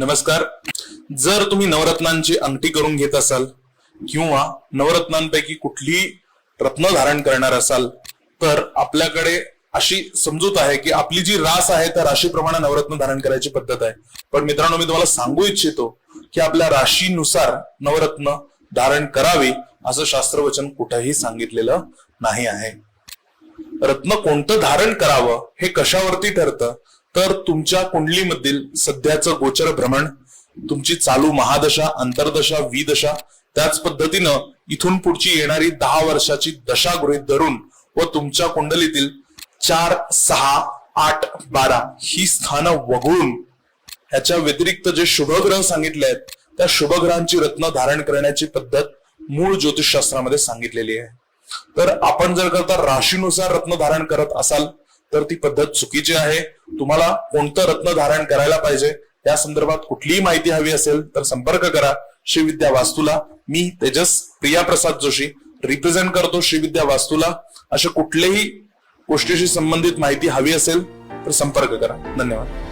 नमस्कार. जर तुम्ही नवरत्नांची अंगठी करून घेत असाल किंवा नवरत्नांपैकी कुठली रत्न धारण करणार असाल तर आपल्याकडे अशी समजूत आहे की आपली जी रास आहे त्या राशीप्रमाणे नवरत्न धारण करायची पद्धत आहे. पण मित्रांनो मी तुम्हाला सांगू इच्छितो की आपल्या राशीनुसार नवरत्न धारण करावी असं शास्त्रवचन कुठेही सांगितलेलं नाही आहे. रत्न कोणतं धारण करावं हे कशावरती ठरतं तर तुमच्या कुंडलीमधील सध्याचं गोचर भ्रमण तुमची चालू महादशा अंतर्दशा विदशा त्याच पद्धतीनं इथून पुढची येणारी दहा वर्षाची दशा गृहित धरून व तुमच्या कुंडलीतील चार सहा आठ बारा ही स्थानं वगळून ह्याच्या व्यतिरिक्त जे शुभग्रह सांगितले आहेत त्या शुभग्रहांची रत्न धारण करण्याची पद्धत मूळ ज्योतिषशास्त्रामध्ये सांगितलेली आहे. तर आपण जर करता राशीनुसार रत्न धारण करत असाल तर ती पद्धत चुकीची आहे. तुम्हाला कोणतं रत्न धारण करायला पाहिजे या संदर्भात कुठलीही माहिती हवी असेल तर संपर्क करा श्रीविद्या वास्तूला. मी तेजस प्रिया प्रसाद जोशी रिप्रेझेंट करतो श्रीविद्या वास्तूला. अशा कुठल्याही गोष्टीशी संबंधित माहिती हवी असेल तर संपर्क करा. धन्यवाद.